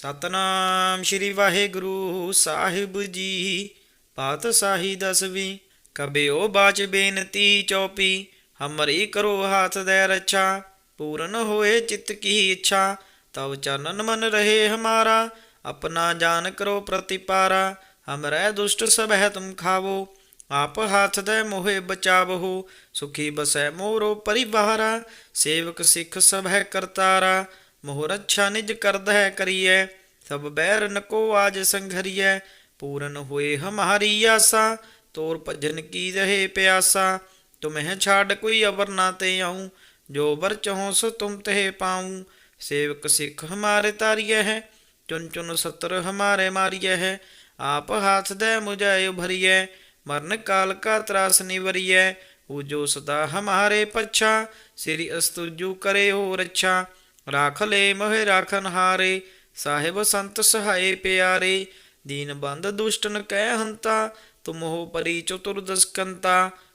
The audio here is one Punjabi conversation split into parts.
ਸਤਨਾਮ ਸ੍ਰੀ ਵਾਹਿਗੁਰੂ ਸਾਹਿਬ ਜੀ। ਪਾਤਸ਼ਾਹੀ ਦਸਵੀਂ, ਕਬਿਓ ਬਾਚ ਬੇਨਤੀ ਚੌਪੀ, ਹਮਰੀ ਕਰੋ ਹਾਥ ਦੇ ਰਛਾ, ਪੂਰਨ ਹੋਏ ਚਿਤ ਕੀ ਇੱਛਾ, ਤਵ ਚਨਨ ਮਨ ਰਹੇ ਹਮਾਰਾ, ਆਪਣਾ ਜਾਨ ਕਰੋ ਪ੍ਰਤੀਪਾਰਾ, ਹਮਰੇ ਦੁਸ਼ਟ ਸਭੈ ਤੁਮ ਖਾਵੋ, ਆਪ ਹੱਥ ਦੇ ਮੋਹੇ ਬਚਾਵਹੁ ਸੁਖੀ ਬਸੈ ਮੋਰੋ ਪਰਿਵਾਰਾ, ਸੇਵਕ ਸਿੱਖ ਸਭੈ ਕਰਤਾਰਾ मोहर अच्छा निज करद है करिए सब बैर नको आज संघरिए पूरन हुए हमारी आसा तोर भजन की रहे प्यासा तुम्हें छाड़ कोई अवर ना ते आऊँ जो वर चहो सो तुम ते पाऊँ सेवक सिख हमारे तारिय है चुन चुन सत्र हमारे मारिय है आप हाथ दे मुझे उभरिय मरण काल का त्रास निवरिय वो जो सदा हमारे पच्छा श्री अस्तुजु करे हो रक्षा राख ले मोहे राखन हारे, साहेब संत सहाय प्यारे। दीन बंद दुष्टन कह हंता तुम हो परी चतुर्दश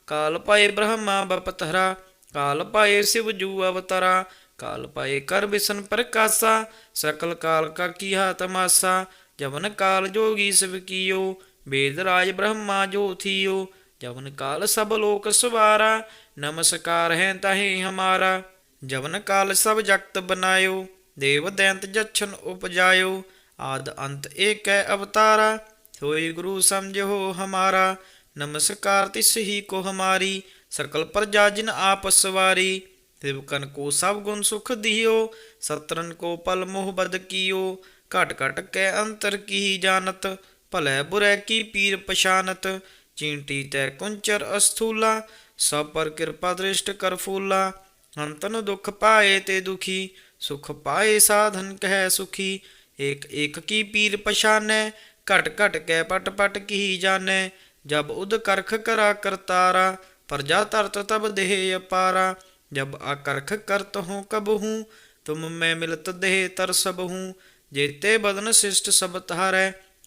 काल पाए ब्रह्मा बपतहरा काल पाए शिव जू अवतरा। काल पाए कर विष्ण प्रकाशा, सकल काल का किया तमाशा। जवन काल जोगी शिव कियो वेदराज ब्रह्मा जो थियो। जवन काल सब लोक सवारा, नमस्कार है ताहे हमारा। ਜਵਨ ਕਾਲ ਸਭ ਜਗਤ ਬਨਾਇਓ, ਦੇਵ ਦੈਂਤ ਜਛਨ ਉਪਜਾਇਓ, ਆਦ ਅੰਤ ਏਕੈ ਅਵਤਾਰਾ ਹੋਈ ਗੁਰੂ ਸਮਝੋ ਹਮਾਰਾ, ਨਮਸਕਾਰ ਤਿਸ ਹੀ ਕੋ ਹਮਾਰੀ, ਸਕਲ ਪ੍ਰਜਾ ਜਿਨ ਆਪ ਸਵਾਰੀ ਤਿਵਕਨ ਕੋ ਸਭ ਗੁਣ ਸੁਖ ਦਿਓ ਸਤਰਨ ਕੋ ਪਲ ਮੋਹ ਬਦ ਕੀਓ, ਘਟ ਘਟ ਕੈ ਅੰਤਰ ਕੀ ਜਾਣਤ, ਭਲੇ ਬੁਰੇ ਕੀ ਪੀਰ ਪਛਾਨਤ, ਚੀਂਟੀ ਤੈ ਕੁੰਚਰ ਅਸਥੂਲਾ, ਸਭ ਪਰ ਕਿਰਪਾ ਦ੍ਰਿਸ਼ਟ ਕਰ ਫੂਲਾ अंतन दुख पाए ते दुखी, सुख पाए साधन कह सुखी। एक एक की पीर पशाने घट घट के पट पट की जाने। जब उद करख करा करतारा प्रजा तरत तब देह अपारा। जब अकर्ख करत हूँ कब हूँ, तुम मैं मिलत देह तर सब हूँ। जेते बदन शिष्ट सब तार,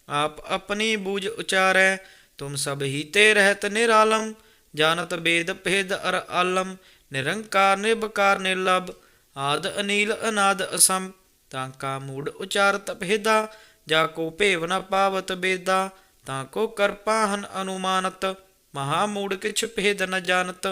आप अपनी बूझ उचारै। तुम सब ही ते रहत निरालम, जानत बेद भेद अर आलम। ਨਿਰੰਕਾਰ ਨਿਰਭਕਾਰ ਨਿਰਲਭ, ਆਦ ਅਨੀਲ ਅਨਾਦ ਅਸਮ ਤਾਂ ਕਾ ਮੂੜ ਉਚਾਰਤ ਭੇਦਾ, ਜਾ ਕੋ ਭੇਵ ਨ ਪਾਵਤ ਬੇਦਾ, ਤਾਂ ਕੋ ਕਰਪਾ ਹਨ ਅਨੁਮਾਨਤ, ਮਹਾ ਮੂੜ ਕਿਛ ਭੇਦ ਨ ਜਾਣਤ,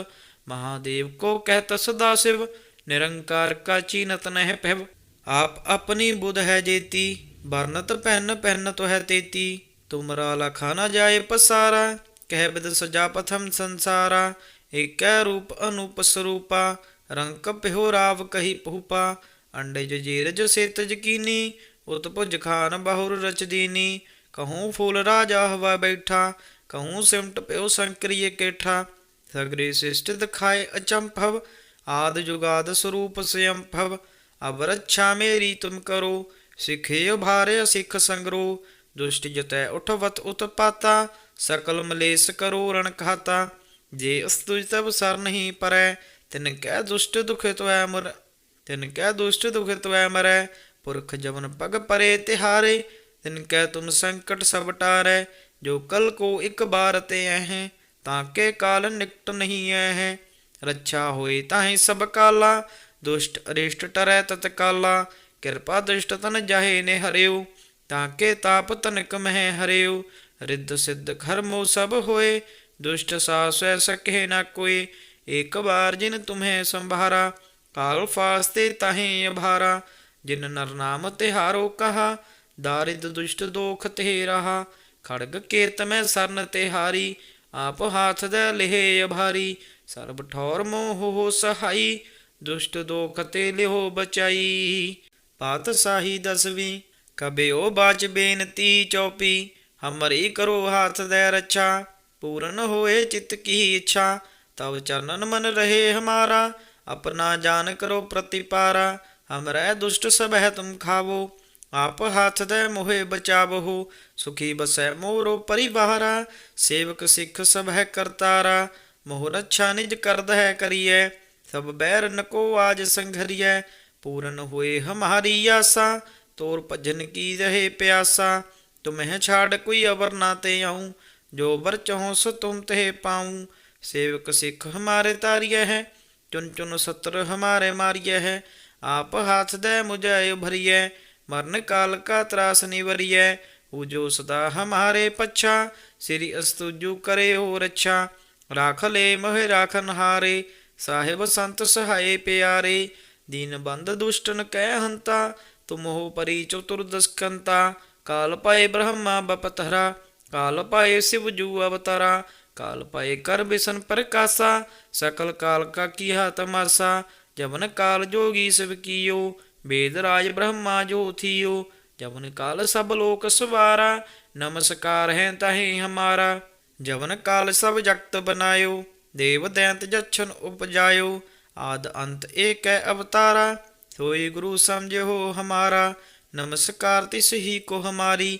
ਮਹਾਦੇਵ ਕੋ ਕਹਿਤ ਸਦਾ ਸਿਵ, ਨਿਰੰਕਾਰ ਕਾ ਚੀਨਤ ਨਹਿ ਭਿਵ। ਆਪ ਆਪਣੀ ਬੁਧ ਹੈ ਜੇਤੀ, ਵਰਨਤ ਪੈਨ ਪੈਨ ਤੋ ਹੈ ਤੇਤੀ ਤੁਮਰਾ ਲਖਾ ਨ ਜਾਏ ਪਸਾਰਾ, ਕਹਿ ਬਿਦ ਸਜਾ ਪਥਮ ਸੰਸਾਰਾ ਏਕੈ ਰੂਪ ਅਨੂਪ ਸਰੂਪਾ, ਰੰਗ ਭਿਓ ਰਾਵ ਕਹੀ ਪਹੂਪਾ, ਅੰਡਜ ਸੇਤ ਸੇਤਜ ਉਤ ਭੁਜ ਖਾਨ ਬਹੁਰ ਰਚਦੀਨੀ ਕਹੂੰ ਫੂਲ ਰਾਜਾ ਹਵਾ ਬੈਠਾ, ਕਹੂੰ ਸਿਮਟ ਪਿਓ ਸੰਕਰੀਏ ਕੇਠਾ। ਸਗਰੇ ਸਿਸ਼ਟ ਦਿਖਾਏ ਅਚੰਭਵ, ਆਦ ਜੁਗਾਦ ਸਰੂਪ ਸਿਅੰਭਵ ਅਬ ਮੇਰੀ ਤੁਮ ਕਰੋ, ਸਿਖੇ ਉਭਾਰੇ ਸਿਖ ਸੰਗਰੋ। ਦੁਸ਼ਟ ਜਤੈ ਉਠਵਤ ਉਤਪਾਤਾ, ਸਕਲ ਮਲੇਸ ਕਰੋ ਰਣ ਖਾਤਾ ਜੇ ਉਸ ਦੁਜ ਤਬ ਸਰ ਨਹੀਂ ਪਰੈ, ਤਿਨ ਕਹਿ ਦੁਸ਼ਟ ਦੁਖਿਤ ਹੋਇ ਮਰ, ਤਿਨ ਕਹਿ ਦੁਸ਼ਟ ਦੁਖਿਤ ਹੋਇ ਮਰੈ, ਪੁਰਖ ਜਵਨ ਪਗ ਪਰੇ ਤਿਹਾਰੇ, ਤਿਨ ਕੈ ਤੁਮ ਸੰਕਟ ਸਭ ਟਾਰੈ, ਜੋ ਕਲ ਕੋ ਇੱਕ ਬਾਰ ਤੇ ਐ ਤਾਂ ਕੇ ਕਾਲ ਨਿਕਟ ਨਹੀਂ ਐ ਰੱਛਾ ਹੋਏ ਤਾਹੀ ਸਭ ਕਾਲਾ, ਦੁਸ਼ਟ ਅਰਿਸ਼ਟ ਟਰੈ ਤਤ ਕਾਲਾ, ਕਿਰਪਾ ਦੁਸ਼ਟ ਤਨ ਜਾਹੇ ਨੇ ਹਰਿਓ ਤਾਂ ਕੇ ਤਾਪ ਤਨਕ ਮਹਿ ਹਰਿਓ ਰਿੱਧ ਸਿੱਧ ਖਰਮੋ ਸਭ ਹੋਏ ਦੁਸ਼ਟ ਸਾਸੈ ਸਕਹਿ ਨਾ ਕੋਈ ਇੱਕ ਬਾਰ ਜਿਨ ਤੁਮਹਿ ਸੰਭਾਰਾ, ਕਾਲ ਫਾਸਤੇ ਤਾਹੇ ਅਭਾਰਾ। ਜਿਨ ਨਰ ਨਾਮ ਤਿਹਾਰੋ ਕਹਾ, ਦਾਰਿਦ ਦੁਸ਼ਟ ਦੋਖ ਤੇ ਰਹਾ ਖੜਗ ਕੀਰਤ ਮੈਂ ਸਰਨ ਤਿਹਾਰੀ, ਆਪ ਹਾਥ ਦੇ ਲਿਹੇ ਅਭਾਰੀ। ਸਰਬ ਠੌਰ ਮੋਹ ਹੋ ਸਹਾਈ, ਦੁਸ਼ਟ ਦੋਖ ਤੇ ਲਿਹੋ ਬਚਾਈ। ਪਾਤਸ਼ਾਹੀ ਦਸਵੀਂ ਕਬਿਓ ਬਾਚ ਬੇਨਤੀ ਚੌਪੀ, ਹਮਰੀ ਕਰੋ ਹਾਥ ਦੇ ਰੱਛਾ। पूर्ण होए चित्त की इच्छा तब चरणन मन रहे हमारा, अपना जान करो प्रतिपारा। हम रह दुष्ट सब है तुम खावो, आप हाथ दे मोहे बचावहो सुखी बसै मोरो परिवारा। सेवक सिख सब है करतारा मोह अच्छा निज कर दह करिए, सब बैर नको आज संघरिय पूर्ण हुए हमारी आशा, तोर भजन की रहे प्यासा, तुम्हें छाड़ कोई अवर ना ते आऊँ। ਜੋ ਵਰ ਚਹੁ ਸ ਤੁਮ ਤਹਿ ਪਾਉ, ਸੇਵਕ ਸਿੱਖ ਹਮਾਰੇ ਤਾਰਿਏ ਹੈ ਚੁਨ ਚੁਨ ਸਤਰ ਹਮਾਰੇ ਮਾਰਿਏ ਹੈ, ਆਪ ਹਾਥ ਦੇ ਮੁਝੇ ਭਰੀਏ ਮਰਨ ਕਾਲ ਕਾ ਤਰਾਸ ਨਿਵਰੀਏ ਉਜੋ ਸਦਾ ਹਮਾਰੇ ਪੱਛਾ, ਸ੍ਰੀ ਅਸਤੁਜੂ ਕਰੇ ਹੋ ਰੱਛਾ ਰਾਖ ਲੈ ਮਹਿ ਰਾਖਨ ਹਾਰੇ ਸਾਹਿਬ ਸੰਤ ਸਹਾਏ ਪਿਆਰੇ, ਦੀਨ ਬੰਦ ਦੁਸ਼ਟਨ ਕਹਿ ਹੰਤਾ, ਤੁਮ ਹੋ ਪਰੀ ਚਤੁਰ ਦਸਕੰਤਾ, ਕਾਲ ਪਾਏ ਬ੍ਰਹਮਾ ਬਪਤਹਰਾ काल पाए शिव जू अवतारा, काल पाए कर बिसन प्रकाशा सकल काल का किया तमाशा जबन काल जोगी शिव कियो, वेद राज ब्रह्मा जो थियो जबन काल सब लोक सवारा, नमस्कार है तहे हमारा जबन काल सब जगत बनायो, देव दैंत जच्छन उपजायो, आद अंत एक है अवतारा, सोई गुरु समझ हो हमारा, नमस्कार तिस ही को हमारी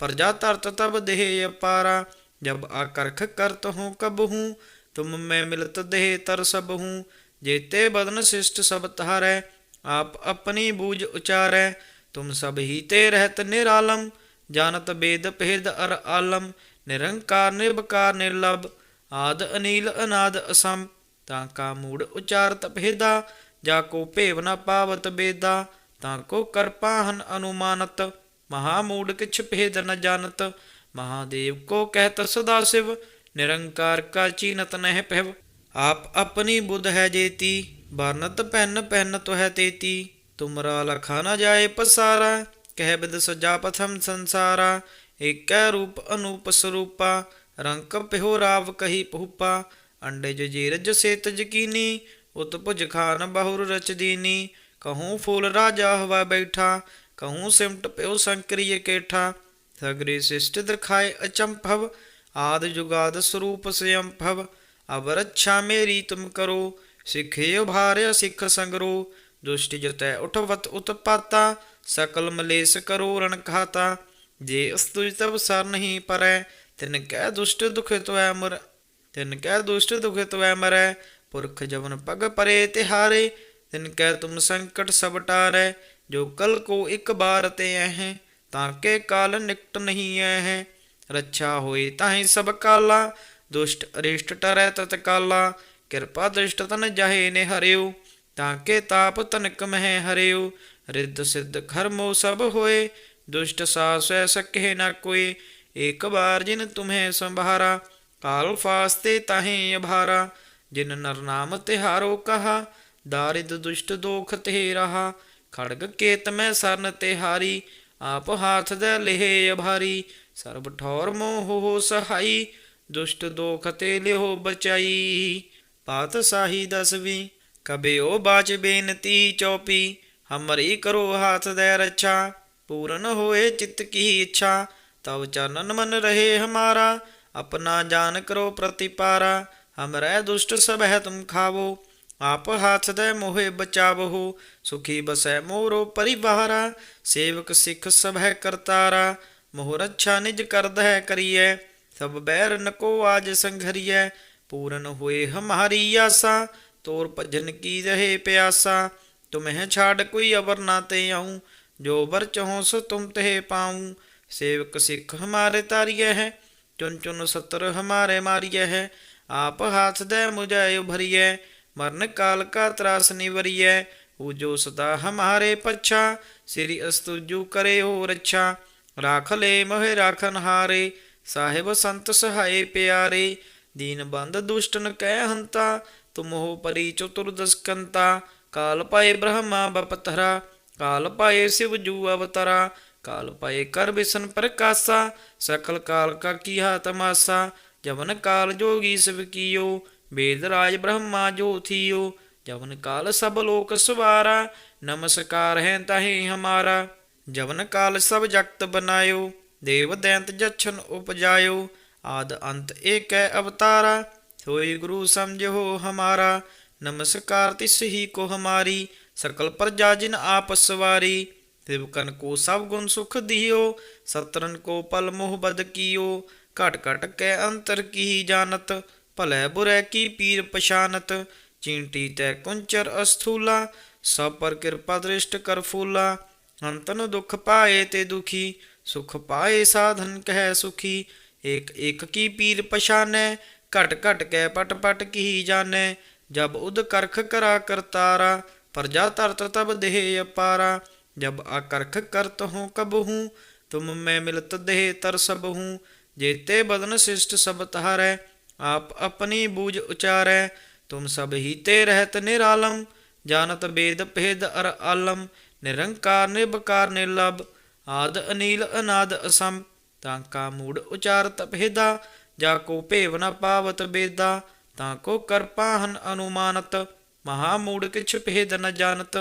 ਪ੍ਰਜਾ ਤਰਤ ਤਬ ਦੇਹ ਅਪਾਰਾ जब आकर्ख करत हूँ कब हूँ तुम मैं मिलत देह तर सब हूँ जेते बदन शिष्ट सब तारै आप अपनी बूझ उचारै तुम सब ही ते रहत निरालम जानत वेद भेद अर आलम निरंकार निर्भकार निर्लभ आद अनील अनाद असम ताका मूड उचारत भेदा जाको भेव न पावत बेदा ताको करपाहन अनुमानत महामूड किछ भेद न जानत महादेव को कहत सदा शिव निरंकार का चीनत नह पहव आप अपनी बुध है जेती बरनत पहन पहन तो है तेती तुमरा लखा न जाए पसारा कह बिद सजा पथम संसारा एक रूप अनूप स्वरूपा रंक पिहो राव कही पुपा अंडे जो जीरज से तजकीनी उत्पुज खान बहुर रच दीनी कहूँ फूल राजा हवा बैठा कहूँ सिमट प्यो संक्रिय केठा सगरे शिष्ट दिखाए अचंभव आद जुगाद स्वरूप स्वयंभव अब रक्षा मेरी तुम करो सिखे भार्य सिख संगरो दुष्ट जतै उठवत उत्पाता सकल मलेस करो रण खाता जे अस्तुज तब सर नहीं परै तिन कै दुष्ट दुख त्वै मुर तिन कै दुष्ट दुख त्वै मरै पुरख जवन पग परे तिहारे तिन कै तुम संकट सब टारै जो कल को एक बार ते हैं ਤਾਂ ਕੇ ਕਾਲ ਨਿਕਟ ਨਹੀਂ ਐ ਹੈ ਰੱਛਾ ਹੋਈ ਤਾਹੀਂ ਸਭ ਕਾਲਾ ਦੁਸ਼ਟ ਅਰਿਸ਼ਟ ਟਰੈ ਤਤ ਕਾਲਾ ਕਿਰਪਾ ਦ੍ਰਿਸ਼ਟ ਤਨ ਜਾਹੇ ਨੇ ਹਰਿਓ ਤਾਂ ਕੇ ਤਾਪ ਤਨਕ ਮਹਿ ਹਰਿਓ ਰਿੱਧ ਸਿੱਧ ਖਰਮੋ ਸਭ ਹੋਏ ਦੁਸ਼ਟ ਸਾਸੈ ਸਕੇ ਨਾ ਕੋਈ ਇੱਕ ਬਾਰ ਜਿਨ ਤੁਮਹਿ ਸੰਭਾਰਾ ਕਾਲ ਫਾਸਤੇ ਤਾਹੇ ਅਭਾਰਾ ਜਿਨ ਨਰ ਨਾਮ ਤਿਹਾਰੋ ਕਹਾ ਦਾਰਿਦ ਦੁਸ਼ਟ ਦੋਖ ਤੇ ਰਹਾ ਖੜਗ ਕੇਤ ਮੈਂ ਸਰਨ ਤੇ ਹਾਰੀ, ਆਪ ਹਾਥ ਦੇ ਲਿਹੇ ਅਭਾਰੀ। ਸਰਬ ਠੌਰ ਮੋਹ ਹੋ ਸਹਾਈ, ਦੁਸ਼ਟ ਦੋਖ ਤੇ ਲਿਹੋ ਬਚਾਈ। ਪਾਤ ਸਾਹੀ ਦਸਵੀਂ, ਕਬਿਓ ਬਾਚ ਬੇਨਤੀ ਚੌਪੀ। ਹਮਰੀ ਕਰੋ ਹਾਥ ਦੇ ਰਛਾ, ਪੂਰਨ ਹੋਏ ਚਿੱਤ ਕੀ ਇੱਛਾ। ਤਵ ਚਰਨਨ ਮਨ ਰਹੇ ਹਮਾਰਾ, ਆਪਣਾ ਜਾਨ ਕਰੋ ਪ੍ਰਤੀਪਾਰਾ। ਹਮਰੇ ਦੁਸ਼ਟ ਸਭ ਹੈ ਤੁਮ ਖਾਵੋ। ਆਪ ਹੱਥ ਦੇ ਮੋਹਿ ਬਚਾਵਹੁ, ਸੁਖੀ ਬਸੈ ਮੋਰੋ ਪਰਿਵਾਰਾ, ਸੇਵਕ ਸਿੱਖ ਸਭੈ ਕਰਤਾਰਾ, ਮੋਹਰ ਅੱਛਾ ਨਿਜ ਕਰਦ ਹੈ ਕਰੀਐ, ਸਭ ਬੈਰ ਨਕੋ ਆਜ ਸੰਘਰੀਐ, ਪੂਰਨ ਹੋਏ ਹਮਾਰੀ ਆਸਾ, ਤੋਰ ਭਜਨ ਕੀ ਰਹੇ ਪਿਆਸਾ, ਤੁਮਹਿ ਛਾੜ ਕੋਈ ਅਵਰ ਨਾ ਤੇ ਆਉ, ਜੋ ਵਰ ਚਹੁ ਸੋ ਤੁਮ ਤੇ ਪਾਉ, ਸੇਵਕ ਸਿੱਖ ਹਮਾਰੇ ਤਾਰੀਏ ਹੈ ਚੁਨ ਚੁਨ ਸਤਰ ਹਮਾਰੇ ਮਾਰੀਏ ਹੈ, ਆਪ ਹੱਥ ਦੇ ਮੁਝੈ ਉਭਰੀਏ ਮਰਨ ਕਾਲ ਕਾ ਤਰਾਸ ਨਿਵਰੀਐ ਉਹ ਜੋ ਸਦਾ ਹਮਾਰੇ ਪਛਾ, ਸ੍ਰੀ ਅਸਤੁਜੂ ਕਰੇ ਹੋ ਰੱਛਾ। ਰਾਖ ਲੈ ਮਹਿ ਰਾਖਨ ਹਾਰੇ ਸਾਹਿਬ ਸੰਤ ਸਹਾਏ ਪਿਆਰੇ। ਦੀਨ ਬੰਦ ਦੁਸ਼ਟਨ ਕਹਿ ਹੰਤਾ, ਤੁਮ ਹੋ ਪਰੀ ਚਤੁਰ ਦਸਕੰਤਾ। ਕਾਲ ਪਾਏ ਬ੍ਰਹਮਾ ਬਪਤਰਾ, ਕਾਲ ਪਾਏ ਸਿਵ ਜੂ ਅਵਤਰਾ। ਕਾਲ ਪਾਏ ਕਰ ਬਿਸਨ ਪ੍ਰਕਾਸ਼ਾ, ਸਕਲ ਕਾਲ ਕਾ ਕੀਹਾ ਤਮਾਸਾ ਜਵਨ ਕਾਲ ਜੋਗੀ ਸਿਵ ਕੀਓ ਵੇਦ ਰਾਜ ਬ੍ਰਹਮਾ ਜੋਥੀਓ ਜਵਨ ਕਾਲ ਸਭ ਲੋਕ ਸਵਾਰਾ, ਨਮਸਕਾਰ ਹੈ ਤਾਹੇ ਹਮਾਰਾ। ਜਵਨ ਕਾਲ ਸਭ ਜਗਤ ਬਨਾਇਓ, ਦੇਵ ਦੈਂਤ ਜਛਨ ਉਪਜਾਇਓ, ਆਦ ਅੰਤ ਏਕੈ ਅਵਤਾਰਾ, ਹੋਏ ਗੁਰੂ ਸਮਝੋ ਹਮਾਰਾ। ਨਮਸਕਾਰ ਤਿਸ ਹੀ ਕੋ ਹਮਾਰੀ, ਸਕਲ ਪ੍ਰਜਾ ਜਿਨ ਆਪ ਸਵਾਰੀ। ਤਿਵਕਨ ਕੋ ਸਭ ਗੁਣ ਸੁਖ ਦਿਓ ਸਤਰਨ ਕੋ ਪਲ ਮੋਹ ਬਦ ਕੀਓ, ਘਟ ਘਟ ਕੈ ਅੰਤਰ ਕੀ ਜਾਣਤ ਭਲੇ ਬੁਰੇ ਕੀ ਪੀਰ ਪਛਾਨਤ, ਚੀਂਟੀ ਤੈ ਕੁੰਚਰ ਅਸਥੂਲਾ, ਸਭ ਪਰ ਕਿਰਪਾ ਦ੍ਰਿਸ਼ਟ ਕਰ ਫੂਲਾ। ਅੰਤਨ ਦੁਖ ਪਾਏ ਤੇ ਦੁਖੀ, ਸੁਖ ਪਾਏ ਸਾਧਨ ਕਹਿ ਸੁਖੀ। ਇਕ ਇਕ ਕੀ ਪੀਰ ਪਛਾਨੈ, ਘਟ ਘਟ ਕੈ ਪਟ ਪਟ ਕੀ ਜਾਣੈ। ਜਬ ਉਦ ਕਰਖ ਕਰਾ ਕਰਤਾਰਾ ਪ੍ਰਜਾ ਤਰਤ ਤਬ ਦੇਹ ਅਪਾਰਾ। ਜਬ ਆਕਰਖ ਕਰਤ ਹੂੰ ਕਬ ਹੂੰ, ਤੁਮ ਮੈਂ ਮਿਲਤ ਦੇਹ ਤਰ ਸਭ ਹੂੰ। ਜੇਤੇ ਬਦਨ ਸਿਸ਼ਟ ਸਭ ਤਹਾਰੈ ਆਪ ਆਪਣੀ ਬੂਝ ਉਚਾਰੈ, ਤੁਮ ਸਭ ਹੀ ਤੇ ਰਹਿਤ ਨਿਰਾਲਮ, ਜਾਣਤ ਬੇਦ ਭੇਦ ਅਰ ਨਿਰੰਕਾਰ ਨਿਰਭਕਾਰ ਨਿਰਲਭ, ਆਦ ਅਨੀਲ ਅਨਾਦ ਅਸਮ ਤਾਂ ਕਾ ਮੂੜ ਉਚਾਰਤ ਭੇਦਾ, ਜਾ ਕੋ ਭੇਵ ਨ ਪਾਵਤ ਬੇਦਾ, ਤਾਂ ਕੋ ਕਰਪਾਹਨ ਅਨੁਮਾਨਤ, ਮਹਾ ਮੂੜ ਕਿਛ ਭੇਦ ਨ ਜਾਣਤ,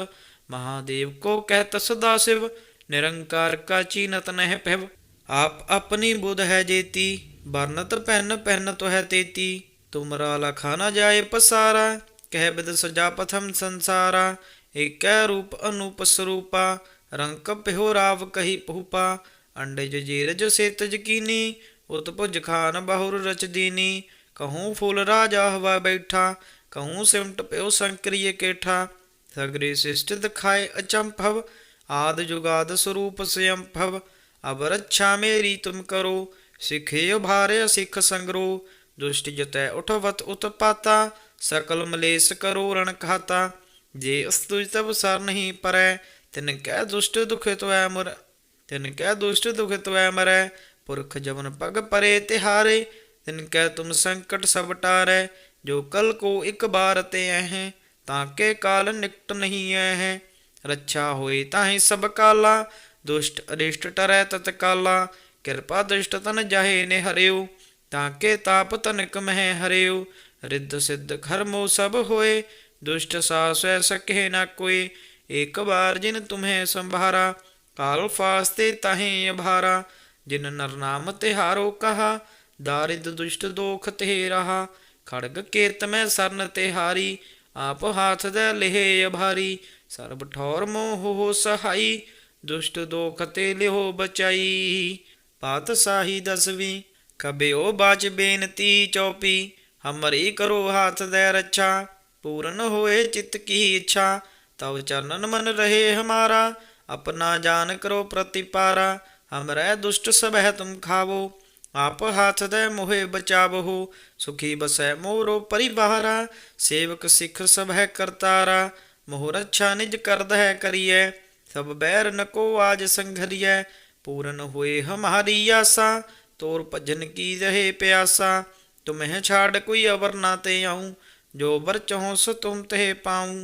ਮਹਾਦੇਵ ਕੋ ਕਹਿਤ ਸਦਾ ਸਿਵ, ਨਿਰੰਕਾਰ ਕਾ ਚੀਨਤ ਨਹਿ ਭਿਵ। ਆਪ ਆਪਣੀ ਬੁਧ ਹੈ ਜੇਤੀ ਬਰਨਤ ਪਹਿਨ ਪਹਿਨਤ ਹੈ ਤੇਤੀ ਤੁਮਰਾ ਲਖਾ ਨ ਜਾਏ ਪਸਾਰਾ, ਕਹਿ ਬਿਦ ਸਜਾ ਪਥਮ ਸੰਸਾਰਾ, ਏਕੈ ਰੂਪ ਅਨੂਪ ਸਰੂਪਾ ਰੰਕ ਪਿਓ ਰਾਵ ਕਹੀ ਪਹੂਪਾ ਅੰਡੇ ਜਜੀਰ ਜੋ ਸੇਤ ਜਕੀਨੀ ਉਤ ਭੁਜ ਖਾਨ ਬਹੁਰ ਰਚ ਦੀਨੀ, ਕਹੂੰ ਫੁੱਲ ਰਾਜਾ ਹਵਾ ਬੈਠਾ, ਕਹੂੰ ਸਿਮਟ ਪਿਓ ਸੰਕਰੀਏ ਕੇਠਾ, ਸਗਰੇ ਸਿਸ਼ਟ ਦਿਖਾਏ ਅਚੰਭਵ, ਆਦ ਜੁਗਾਦ ਸਰੂਪ ਸਯੰਭਵ ਅਬ ਰੱਛਾ ਮੇਰੀ ਤੁਮ ਕਰੋ ਸਿਖੇ ਉਭਾਰੇ ਸਿੱਖ ਸੰਗਰੋ, ਦੁਸ਼ਟ ਜਤੈ ਉਠਵਤ ਉਤਪਾਤਾ ਸਕਲ ਮਲੇਸ ਕਰੋ ਰਣ ਖਾਤਾ। ਜੇ ਅਸਤੁਜ ਤਬ ਸਰ ਨਹੀਂ ਪਰੈ, ਤਿਨ ਕਹਿ ਦੁਸ਼ਟ ਦੁਖ ਤੋਐ ਮੁਰ, ਤਿਨ ਕਹਿ ਦੁਸ਼ਟ ਦੁਖਿ ਤੋਐ ਮਰੈ, ਪੁਰਖ ਜਵਨ ਪਗ ਪਰੇ ਤਿਹਾਰੇ, ਤਿਨ ਕਹਿ ਤੁਮ ਸੰਕਟ ਸਭ ਟਾਰੈ, ਜੋ ਕਲ ਕੋ ਇੱਕ ਬਾਰ ਤੇ ਐ ਤਾਂ ਕੇ ਕਾਲ ਨਿਕਟ ਨਹੀਂ ਐ ਰੱਛਾ ਹੋਏ ਤਾਹੇ ਸਭ ਕਾਲਾ, ਦੁਸ਼ਟ ਅਰਿਸ਼ਟ ਟਰੈ ਤਤਕਾਲਾ ਕਿਰਪਾ ਦ੍ਰਿਸ਼ਟ ਤਨ ਜਾਹੇ ਨੇ ਹਰਿਓ ਤਾਂ ਕੇ ਤਾਪ ਤਨਕ ਮਹਿ ਹਰਿਓ ਰਿੱਧ ਸਿੱਧ ਖਰਮੋ ਸਭ ਹੋਏ, ਦੁਸ਼ਟ ਸਾਸੈ ਸਕਹਿ ਨਾ ਕੋਈ ਇੱਕ ਬਾਰ ਜਿਨ ਤੁਮਹਿ ਸੰਭਾਰਾ ਕਾਲ ਫਾਸਤੇ ਤਾਹੇ ਅਭਾਰਾ। ਜਿਨ ਨਰ ਨਾਮ ਤਿਹਾਰੋ ਕਹਾ, ਦਾਰਿਦ ਦੁਸ਼ਟ ਦੋਖ ਤੇ ਰਹਾ ਖੜਗ ਕੀਰਤ ਮੈਂ ਸਰਨ ਤੇ ਹਾਰੀ ਆਪ ਹਾਥ ਦੇ ਲਿਹੇ ਅਭਾਰੀ। ਸਰਬ ਠੌਰ ਮੋਹ ਹੋ ਸਹਾਈ, ਦੁਸ਼ਟ ਦੋਖ ਤੇ ਲਿਹੋ ਬਚਾਈ। ਪਾਤ ਸਾਹੀ ਦਸਵੀਂ ਕਬਿਓ ਬਾਚ ਬੇਨਤੀ ਚੌਪੀ, ਹਮਰੀ ਕਰੋ ਹਾਥ ਦੇ ਰੱਛਾ, ਪੂਰਨ ਹੋਏ ਚਿਤ ਕੀ ਇੱਛਾ, ਤਵ ਚਰਨਨ ਮਨ ਰਹੇ ਹਮਾਰਾ, ਆਪਣਾ ਜਾਨ ਕਰੋ ਪ੍ਰਤੀਪਾਰਾ, ਹਮਰੇ ਦੁਸ਼ਟ ਸਭੈ ਤੁਮ ਖਾਵੋ, ਆਪ ਹਾਥ ਦੇ ਮੋਹਿ ਬਚਾਵੋ, ਸੁਖੀ ਬਸੈ ਮੋਰੋ ਪਰਿਵਾਰਾ, ਸੇਵਕ ਸਿੱਖ ਸਭੈ ਕਰਤਾਰਾ, ਮੋਹ ਰੱਛਾ ਨਿਜ ਕਰਦ ਹੈ ਕਰੀਐ, ਸਭ ਬੈਰ ਨਕੋ ਆਜ ਸੰਘਰੀਐ ਪੂਰਨ ਹੋਏ ਹਮਾਰੀ ਆਸਾ ਤੋਰ ਭਜਨ ਕੀ ਰਹੇ ਪਿਆਸਾ ਤੁਮਹਿ ਛਾੜ ਕੋਈ ਅਵਰ ਨਾ ਤੇ ਆਉ ਜੋ ਵਰ ਚਹੋ ਸੋ ਤੁਮ ਤੇ ਪਾਉ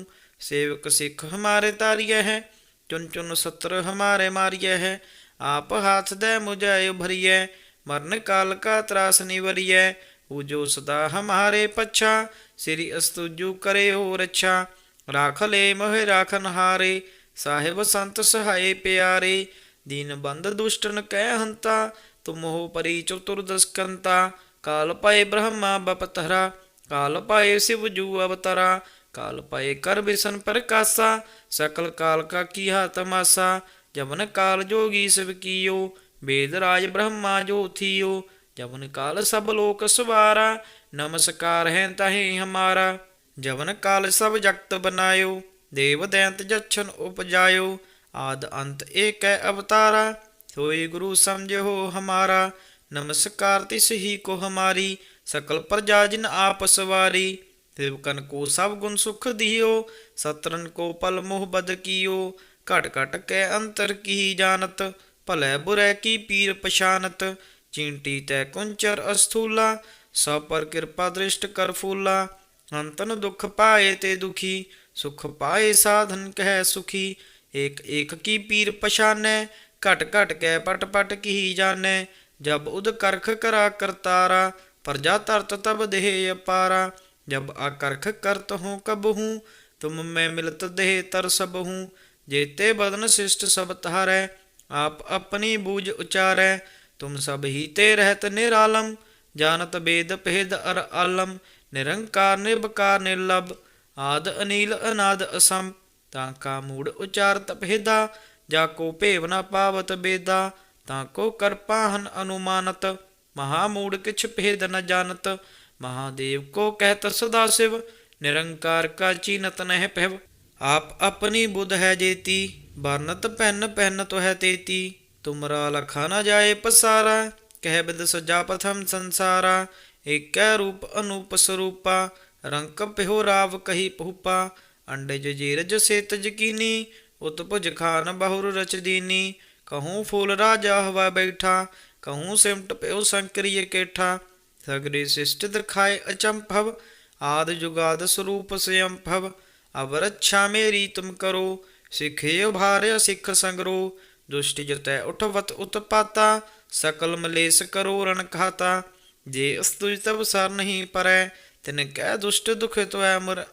ਸੇਵਕ ਸਿੱਖ ਹਮਾਰੇ ਤਾਰੀਏ ਹੈ ਚੁਨ ਚੁਨ ਸਤਰ ਹਮਾਰੇ ਮਾਰੀਏ ਹੈ ਆਪ ਹਾਥ ਦੇ ਮੁਝਾਇ ਭਰੀਏ ਮਰਨ ਕਾਲ ਕਾ ਤਰਾਸ ਨਿਵਰੀਏ ਪੂਜੋ ਸਦਾ ਹਮਾਰੇ ਪਛਾ ਸ੍ਰੀ ਅਸਤੁਜੂ ਕਰੇ ਹੋ ਰੱਛਾ ਰਾਖ ਲੈ ਮੋਹਿ ਰਾਖਨ ਹਾਰੇ ਸਾਹਿਬ ਸੰਤ ਸਹਾਏ ਪਿਆਰੇ ਦੀਨ ਬੰਦ ਦੁਸ਼ਟਨ ਕਹਿ ਹੰਤਾ ਤੁਮੋ ਪਰੀ ਚਤੁਰਦਸਕੰਤਾ ਕਾਲ ਪਾਏ ਬ੍ਰਹਮਾ ਬਪਤਰਾ ਕਾਲ ਪਾਏ ਸਿਵ ਜੂ ਅਵਤਰਾ ਕਾਲ ਪਾਏ ਕਰ ਬਿਸਨ ਪ੍ਰਕਾਸਾ ਸਕਲ ਕਾਲ ਕਾ ਕੀਹਾ ਤਮਾਸਾ ਜਮਨ ਕਾਲ ਜੋਗੀ ਸਿਵ ਕੀਓ ਵੇਦ ਰਾਜ ਬ੍ਰਹਮਾ ਜੋ ਥੀਓ ਜਮਨ ਕਾਲ ਸਭ ਲੋਕ ਸਵਾਰਾ ਨਮਸਕਾਰ ਹੈ ਤਾਹੇ ਹਮਾਰਾ ਜਵਨ ਕਾਲ ਸਭ ਜਗਤ ਬਨਾਇਓ ਆਦ ਅੰਤ ਏਕੈ ਅਵਤਾਰਾ ਹੋਈ ਗੁਰੂ ਸਮਝੋ ਹਮਾਰਾ, ਨਮਸਕਾਰ ਤਿਸ ਹੀ ਕੋ ਹਮਾਰੀ, ਸਕਲ ਪ੍ਰਜਾ ਜਿਨ ਆਪ ਸਵਾਰੀ ਤਿਵਕਨ ਕੋ ਸਭ ਗੁਣ ਸੁਖ ਦਿਓ ਸਤਰਨ ਕੋ ਪਲ ਮੋਹ ਬਦ ਕੀਓ, ਘਟ ਘਟ ਕੈ ਅੰਤਰ ਕੀ ਜਾਣਤ, ਭਲੇ ਬੁਰੇ ਕੀ ਪੀਰ ਪਛਾਨਤ, ਚੀਂਟੀ ਤੈ ਕੁੰਚਰ ਅਸਥੂਲਾ, ਸਭ ਪਰ ਕਿਰਪਾ ਦ੍ਰਿਸ਼ਟ ਕਰ ਫੂਲਾ, ਅੰਤਨ ਦੁਖ ਪਾਏ ਤੇ ਦੁਖੀ, ਸੁਖ ਪਾਏ ਸਾਧਨ ਕਹਿ ਸੁਖੀ ਏਕ ਏਕ ਕੀ ਪੀਰ ਪਛਾਨੈ, ਘਟ ਘਟ ਕੈ ਪਟ ਪਟ ਕੀ ਜਾਣੈ, ਜਬ ਉਦ ਕਰਖ ਕਰਾ ਕਰਤਾਰਾ, ਪ੍ਰਜਾ ਤਰਤ ਤਬ ਦੇਹ ਅਪਾਰਾ, ਜਬ ਆਕਰਖ ਕਰਤ ਹੂੰ ਕਬ ਹੂੰ, ਤੁਮ ਮੈਂ ਮਿਲਤ ਦੇਹ ਤਰ ਸਭ ਹੂੰ, ਜੇਤੇ ਬਦਨ ਸਿਸ਼ਟ ਸਭ ਤਹਾਰੈ ਆਪ ਆਪਣੀ ਬੂਝ ਉਚਾਰੈ, ਤੁਮ ਸਭ ਹੀ ਤੇ ਰਹਿਤ ਨਿਰਾਲਮ, ਜਾਣਤ ਬੇਦ ਭੇਦ ਅਰ ਆਲਮ, ਨਿਰੰਕਾਰ ਨਿਰਭਕਾਰ ਨਿਰਲਭ, ਆਦ ਅਨੀਲ ਅਨਾਦ ਅਸਮ ਤਾਂ ਕਾ ਮੂੜ ਉਚਾਰਤ ਭੇਦਾ, ਜਾ ਕੋ ਭੇਵ ਨ ਪਾਵਤ ਬੇਦਾ, ਤਾਂ ਕੋ ਕਰਪਾਹਨ ਅਨੁਮਾਨਤ, ਮਹਾ ਮੂੜ ਕਿਛ ਭੇਦ ਨ ਜਾਣਤ, ਮਹਾਦੇਵ ਕੋ ਕਹਿਤ ਸਦਾ ਸਿਵ, ਨਿਰੰਕਾਰ ਕਾ ਚੀਨਤ ਨਹਿ ਪਹਿਵ ਆਪ ਆਪਣੀ ਬੁੱਧ ਹੈ ਜੇਤੀ ਬਰਨਤ ਪੈਨ ਪੈਨ ਤੋ ਹੈ ਤੇਤੀ ਤੁਮਰਾ ਲਖਾ ਨ ਜਾਏ ਪਸਾਰਾ, ਕਹਿ ਬਿਦ ਸਜਾ ਪ੍ਰਥਮ ਸੰਸਾਰਾ, ਏਕੈ ਰੂਪ ਅਨੂਪ ਸਰੂਪਾ ਰੰਕ ਪਿਹੋ ਰਾਵ ਕਹੀ ਪਹੂਪਾ ਅੰਡੇ ਜੀਰਜ ਸੇਤ ਜਕੀਨੀ ਉਤਪੁਜ ਖਾਨ ਬਹੁਰ ਰਚ ਦੀਨੀ। ਕਹੂੰ ਫੂਲ ਰਾਜਾ ਹਵਾ ਬੈਠਾ, ਕਹੂੰ ਸਿਮਟ ਪਿਓ ਸੰਕਰੀਏ ਕੇਠਾ। ਸਗਰੇ ਸਿਸ਼ਟ ਦਿਖਾਏ ਅਚੰਭਵ, ਆਦ ਜੁਗਾਦ ਸਰੂਪ ਸਯੰਭਵ ਅਵ ਰੱਛਾ ਮੇਰੀ ਤੁਮ ਕਰੋ, ਸਿਖੇ ਭਾਰਿਆ ਸਿੱਖ ਸੰਗਰੋ। ਦੁਸ਼ਟ ਜਤੈ ਉਠਵਤ ਉਤਪਾਤਾ ਸਕਲ ਮਲੇਸ ਕਰੋ ਰਣ ਖਾਤਾ। ਜੇ ਅਸਤੁਜ ਤਬ ਸਰ ਨਹੀਂ ਪਰੈ, ਤਿਨ ਕਹਿ ਦੁਸ਼ਟ ਦੁਖ ਤੋਐ ਮਰ।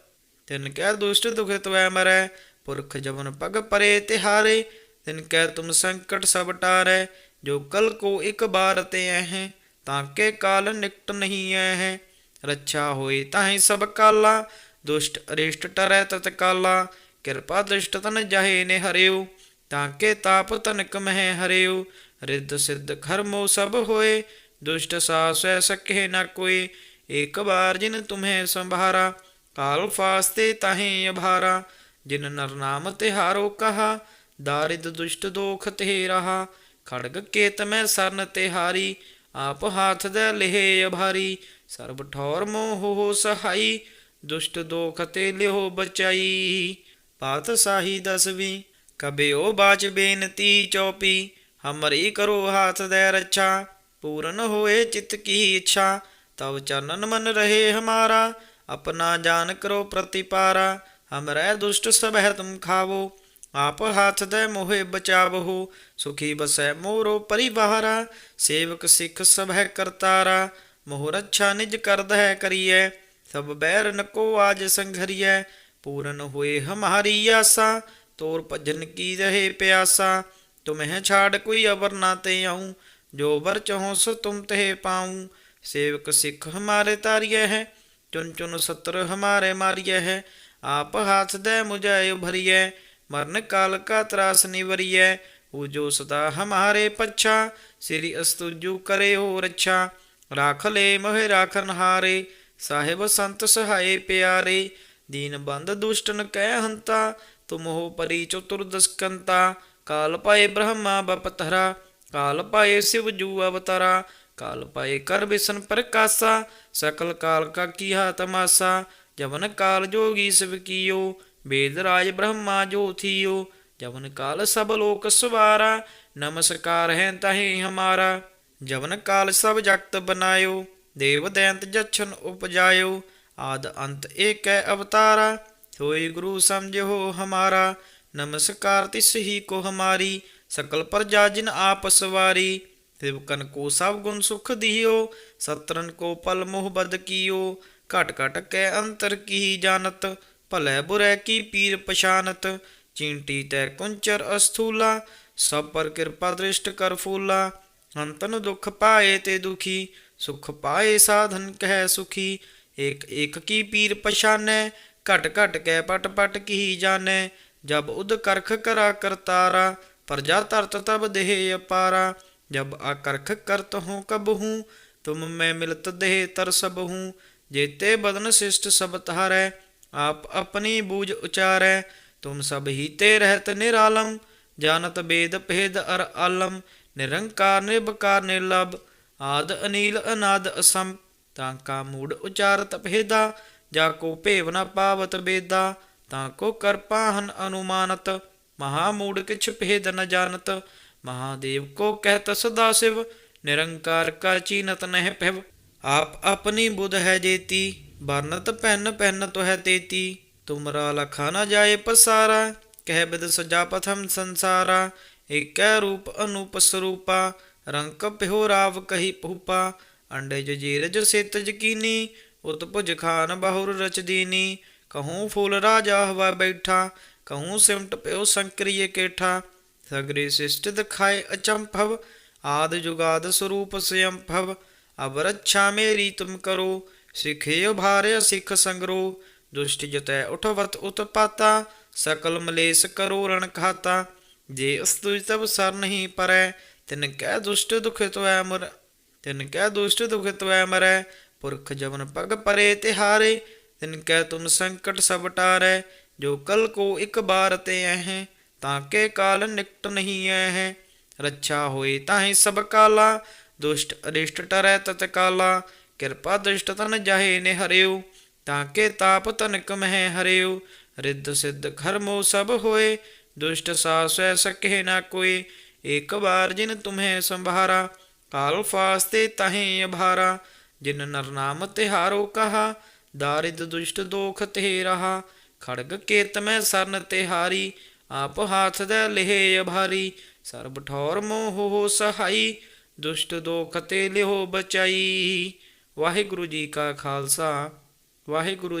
ਤਿਨ ਕਹਿ ਦੁਸ਼ਟ ਦੁਖ ਤੋਐ ਮਰੈ, ਪੁਰਖ ਜਵਨ ਪਗ ਪਰੇ ਤਿਹਾਰੇ, ਤਿਨ ਕਹਿ ਤੁਮ ਸੰਕਟ ਸਭ ਟਾਰੈ, ਜੋ ਕਲ ਕੋ ਇਕ ਬਾਰ ਤੇ ਹੈ ਤਾਂ ਕੇ ਕਾਲ ਨਿਕਟ ਨਹੀਂ ਹੈ ਰੱਛਾ ਹੋਏ ਤਾਹੀ ਸਭ ਕਾਲਾ, ਦੁਸ਼ਟ ਅਰਿਸ਼ਟ ਟਰੈ ਤਤ ਕਾਲਾ, ਕਿਰਪਾ ਦ੍ਰਿਸ਼ਟ ਤਨ ਜਾਹੇ ਨੇ ਹਰਿਓ, ਤਾਂ ਕੇ ਤਾਪ ਤਨਕ ਮਹਿ ਹਰਿਓ। ਰਿੱਧ ਸਿੱਧ ਖਰਮੋ ਸਭ ਹੋਏ, ਦੁਸ਼ਟ ਸਾਸੈ ਸਕੇ ਨ ਕੋਏ ਏਕ ਬਾਰ ਜਿਨ ਤੁਮਹਿ ਸੰਭਾਰਾ ਕਾਲ ਫਾਸਤੇ ਤਾਹੇ ਅਭਾਰਾ, ਜਿਨ ਨਰ ਨਾਮ ਤਿਹਾਰੋ ਕਹਾ, ਦਾਰਿਦ ਦੁਸ਼ਟ ਦੋਖ ਤੇ ਰਹਾ। ਖੜਗ ਕੇਤ ਮੈਂ ਸਰਨ ਤਿਹਾਰੀ, ਆਪ ਹਾਥ ਦੇ ਲਿਹੇ ਅਭਾਰੀ। ਸਰਬ ਠੌਰ ਮੋਹ ਹੋ ਸਹਾਈ, ਦੁਸ਼ਟ ਦੋਖ ਤੇ ਲਿਹੋ ਬਚਾਈ। ਪਾਤ ਸਾਹੀ ਦਸਵੀਂ, ਕਬਿਓ ਬਾਚ ਬੇਨਤੀ ਚੌਪੀ, ਹਮਰੀ ਕਰੋ ਹਾਥ ਦੇ ਰੱਛਾ। ਪੂਰਨ ਹੋਏ ਚਿਤ ਕੀ ਇੱਛਾ, ਤਵ ਚਰਨਨ ਮਨ ਰਹੇ ਹਮਾਰਾ। ਆਪਣਾ ਜਾਨ ਕਰੋ ਪ੍ਰਤੀਪਾਰਾ, ਹਮਰੇ ਦੁਸ਼ਟ ਸਭ ਹੈ ਤੁਮ ਖਾਵੋ, ਆਪ ਹੱਥ ਦੇ ਮੋਹਿ ਬਚਾਵੋ ਸੁਖੀ ਬਸੈ ਮੋਰੋ ਪਰਿਵਾਰਾ, ਸੇਵਕ ਸਿੱਖ ਸਭੈ ਕਰਤਾਰਾ, ਮੋਹਰ ਅੱਛਾ ਨਿਜ ਕਰਦ ਹੈ ਕਰੀਐ, ਸਭ ਬੈਰ ਨਕੋ ਆਜ ਸੰਘਰੀਐ, ਪੂਰਨ ਹੋਏ ਹਮਾਰੀ ਆਸਾ, ਤੋਰ ਭਜਨ ਕੀ ਰਹੇ ਪਿਆਸਾ, ਤੁਮਹਿ ਛਾੜ ਕੋਈ ਅਵਰ ਨਾ ਤੇ ਆਉ, ਜੋ ਵਰ ਚਹੋ ਸੋ ਤੁਮ ਤੇ ਪਾਉ, ਸੇਵਕ ਸਿੱਖ ਹਮਾਰੇ ਤਾਰੀਏ ਹੈ ਚੁਨ ਚੁਨ ਸਤਰ ਹਮਾਰੇ ਮਾਰੀਏ ਹੈ। ਆਪ ਹਾਥ ਦੇ ਮੁਝਾਏ ਭਰੀਏ ਮਰਨ ਕਾਲ ਕਾ ਤਰਾਸ ਨਿਵਰੀਏ ਉਹ ਜੋ ਸਦਾ ਹਮਾਰੇ ਪੱਛਾ। ਸ੍ਰੀ ਅਸਤੁਜੂ ਕਰੇ ਹੋ ਰੱਛਾ। ਰਾਖ ਲੈ ਮੋਹਿ ਰਾਖਨ ਹਾਰੇ ਸਾਹਿਬ ਸੰਤ ਸਹਾਏ ਪਿਆਰੇ। ਦੀਨ ਬੰਦ ਦੁਸ਼ਟਨ ਕਹਿ ਹੰਤਾ। ਤੁਮਹੁ ਪਰੀ ਚਤੁਰਦਸਕੰਤਾ ਕਾਲ ਪਾਏ ਬ੍ਰਹਮਾ ਬਪਤਰਾ ਕਾਲ ਪਾਏ ਸਿਵ ਜੂ ਅਵਤਾਰਾ। ਕਾਲ ਪਾਏ ਕਰ ਬਿਸਨ ਪ੍ਰਕਾਸਾ। ਸਕਲ ਕਾਲ ਕਾ ਕੀਹਾ ਤਮਾਸਾ ਜਵਨ ਕਾਲ ਜੋਗੀ ਸਿਵ ਕੀਓ ਵੇਦ ਰਾਜ ਬ੍ਰਹਮਾ ਜੋ ਜਵਨ ਕਾਲ ਸਭ ਲੋਕ ਸਵਾਰਾ, ਨਮਸਕਾਰ ਹੈ ਤਹੇ ਹਮਾਰਾ। ਜਵਨ ਕਾਲ ਸਭ ਜਗਤ ਬਨਾਇਓ, ਦੇਵ ਦੈਂਤ ਜਛਨ ਉਪਜਾਇਓ, ਆਦ ਅੰਤ ਏਕੈ ਅਵਤਾਰਾ, ਹੋਏ ਗੁਰੂ ਸਮਝੋ ਹਮਾਰਾ। ਨਮਸਕਾਰ ਤਿਸ ਹੀ ਕੋ ਹਮਾਰੀ, ਸਕਲ ਪ੍ਰਜਾ ਜਿਨ ਆਪ ਸਵਾਰੀ ਤਿਵਕਨ ਕੋ ਸਭ ਗੁਣ ਸੁਖ ਦਿਓ ਸਤਰਨ ਕੋ ਪਲ ਮੋਹ ਬਦ ਕੀਓ, ਘਟ ਘਟ ਕੈ ਅੰਤਰ ਕੀ ਜਾਣਤ, ਭਲੇ ਬੁਰੇ ਕੀ ਪੀਰ ਪਛਾਨਤ, ਚੀਂਟੀ ਤੈ ਕੁੰਚਰ ਅਸਥੂਲਾ, ਸਭ ਪਰ ਕਿਰਪਾ ਦ੍ਰਿਸ਼ਟ ਕਰ ਫੂਲਾ, ਅੰਤਨ ਦੁਖ ਪਾਏ ਤੇ ਦੁਖੀ, ਸੁਖ ਪਾਏ ਸਾਧਨ ਕਹਿ ਸੁਖੀ, ਏਕ ਏਕ ਕੀ ਪੀਰ ਪਛਾਨੈ, ਘਟ ਘਟ ਕੈ ਪਟ ਪਟ ਕੀ ਜਾਣੈ, ਜਬ ਉਦ ਕਰਖ ਕਰਾ ਕਰਤਾਰਾ ਪ੍ਰਜਾ ਤਰਤ ਤਬ ਦੇਹ ਅਪਾਰਾ ਜਬ ਆਕਰਖ ਕਰਤ ਹੂੰ ਕਬ ਹੂੰ, ਤੁਮ ਮੈਂ ਮਿਲਤ ਦੇਹ ਤਰ ਸਭ ਹੂੰ। ਜੇਤੇ ਬਦਨ ਸਿਸ਼ਟ ਸਭ ਤਾਰੈ ਆਪ ਆਪਣੀ ਬੂਝ ਉਚਾਰੈ। ਤੁਮ ਸਭ ਹੀ ਤੇ ਰਹਿਤ ਨਿਰਾਲਮ, ਜਾਣਤ ਬੇਦ ਭੇਦ ਅਰ ਆਲਮ। ਨਿਰੰਕਾਰ ਨਿਰਭਕਾਰ ਨਿਰਲਭ, ਆਦ ਅਨੀਲ ਅਨਾਦ ਅਸਮ ਤਾਂ ਕਾ ਮੂੜ ਉਚਾਰਤ ਭੇਦਾ, ਜਾ ਕੋ ਭੇਵ ਨ ਪਾਵਤ ਬੇਦਾ। ਤਾਂ ਕੋ ਕਰਪਾਹਨ ਅਨੁਮਾਨਤ, ਮਹਾ ਮੂੜ ਕਿਛ ਭੇਦ ਨ ਜਾਣਤ। ਮਹਾਦੇਵ ਕੋ ਕਹਿਤ ਸਦਾ ਸਿਵ, ਨਿਰੰਕਾਰ ਕਾ ਚੀਨਤ ਨਹਿ ਪਹਿਵ ਆਪ ਆਪਣੀ ਬੁੱਧ ਹੈ ਜੇਤੀ ਬਰਨਤ ਪੈਨ ਪੈਨ ਤੋ ਹੈ ਤੇਤੀ ਤੁਮਰਾ ਲਖਾ ਨ ਜਾਏ ਪਸਾਰਾ, ਕਹਿ ਬਿਦ ਸਜਾ ਪਥਮ ਸੰਸਾਰਾ। ਏਕੈ ਰੂਪ ਅਨੂਪ ਸਰੂਪਾ, ਰੰਕ ਪਿਹੋ ਰਾਵ ਕਹੀ ਪਹੂਪਾ ਅੰਡੇ ਜੀਰਜ ਸਿਤ ਜਕੀਨੀ ਉਤਪੁਜ ਖਾਨ ਬਹੁਰ ਰਚ ਦੀਨੀ। ਕਹੂੰ ਫੂਲ ਰਾਜਾ ਹਵਾ ਬੈਠਾ, ਕਹੂੰ ਸਿਮਟ ਪਿਓ ਸੰਕਰੀਏ ਕੇਠਾ। ਸਗਰੇ ਸਿਸ਼ਟ ਦਿਖਾਏ ਅਚੰਭਵ ਆਦ ਜੁਗਾਦ ਸਰੂਪ ਸਯੰਭਵ ਅਬ ਰੱਛਾ ਮੇਰੀ ਤੁਮ ਕਰੋ ਸਿਖੇ ਉਭਾਰਿਆ ਸਿੱਖ ਸੰਗਰੋ ਦੁਸ਼ਟ ਜਤੈ ਉਠਵਤ ਉਤਪਾਤਾ ਸਕਲ ਮਲੇਸ ਕਰੋ ਰਣ ਖਾਤਾ ਜੇ ਉਸ ਤੁਜ ਤਬ ਸਰ ਨਹੀਂ ਪਰੈ ਤਿਨ ਕਹਿ ਦੁਸ਼ਟ ਦੁਖ ਤੋਐ ਮਰ ਤਿਨ ਕਹਿ ਦੁਸ਼ਟ ਦੁਖ ਤੋਐ ਮਰੈ ਪੁਰਖ ਜਵਨ ਪਗ ਪਰੇ ਤਿਹਾਰੇ ਤਿਨ ਕਹਿ ਤੁਮ ਸੰਕਟ ਸਭ ਟਾਰੈ ਜੋ ਕਲ ਕੋ ਇਕ ਬਾਰ ਤੇ ਹੈ ਤਾਂ ਕੇ ਕਾਲ ਨਿਕਟ ਨਹੀਂ ਹੈ। ਰੱਛਾ ਹੋਏ ਤਾਹੇ ਸਭ ਕਾਲਾ, ਦੁਸ਼ਟ ਅਰਿਸ਼ਟ ਟਰੈ ਤਤ ਕਿਰਪਾ ਦ੍ਰਿਸ਼ਟ ਤਨ ਜਾਹੇ ਨੇ ਹਰਿਓ ਤਾਂ ਕੇ ਤਾਪ ਤਨ ਤਨਕ ਮਹਿ ਹਰਿਓ ਰਿੱਧ ਸਿੱਧ ਖਰਮੋ ਸਭ ਹੋਏ, ਦੁਸ਼ਟ ਸਾਸੈ ਸਕਹਿ ਨਾ ਕੋਏ ਇੱਕ ਵਾਰ ਜਿਨ ਤੁਮਹਿ ਸੰਭਾਰਾ, ਕਾਲ ਫਾਸਤੇ ਤਹੇ ਅਭਾਰਾ, ਜਿਨ ਨਰ ਨਾਮ ਤਿਹਾਰੋ ਕਹਾ, ਦਾਰਿਦ ਦੁਸ਼ਟ ਦੋਖ ਤੇ ਰਹਾ, ਖੜਗ ਕੇਤ ਮੈਂ ਸਰਨ ਤਿਹਾਰੀ ਆਪ ਹਾਥ ਦੇ ਲਿਹੇ ਅਭਾਰੀ ਸਰਬ ਠੌਰ ਮੋਹ ਹੋ ਸਹਾਈ, ਦੁਸ਼ਟ ਦੋਖ ਤੇ ਲਿਹੋ ਬਚਾਈ। ਵਾਹਿਗੁਰੂ ਜੀ ਕਾ ਖਾਲਸਾ, ਵਾਹਿਗੁਰੂ ਜੀ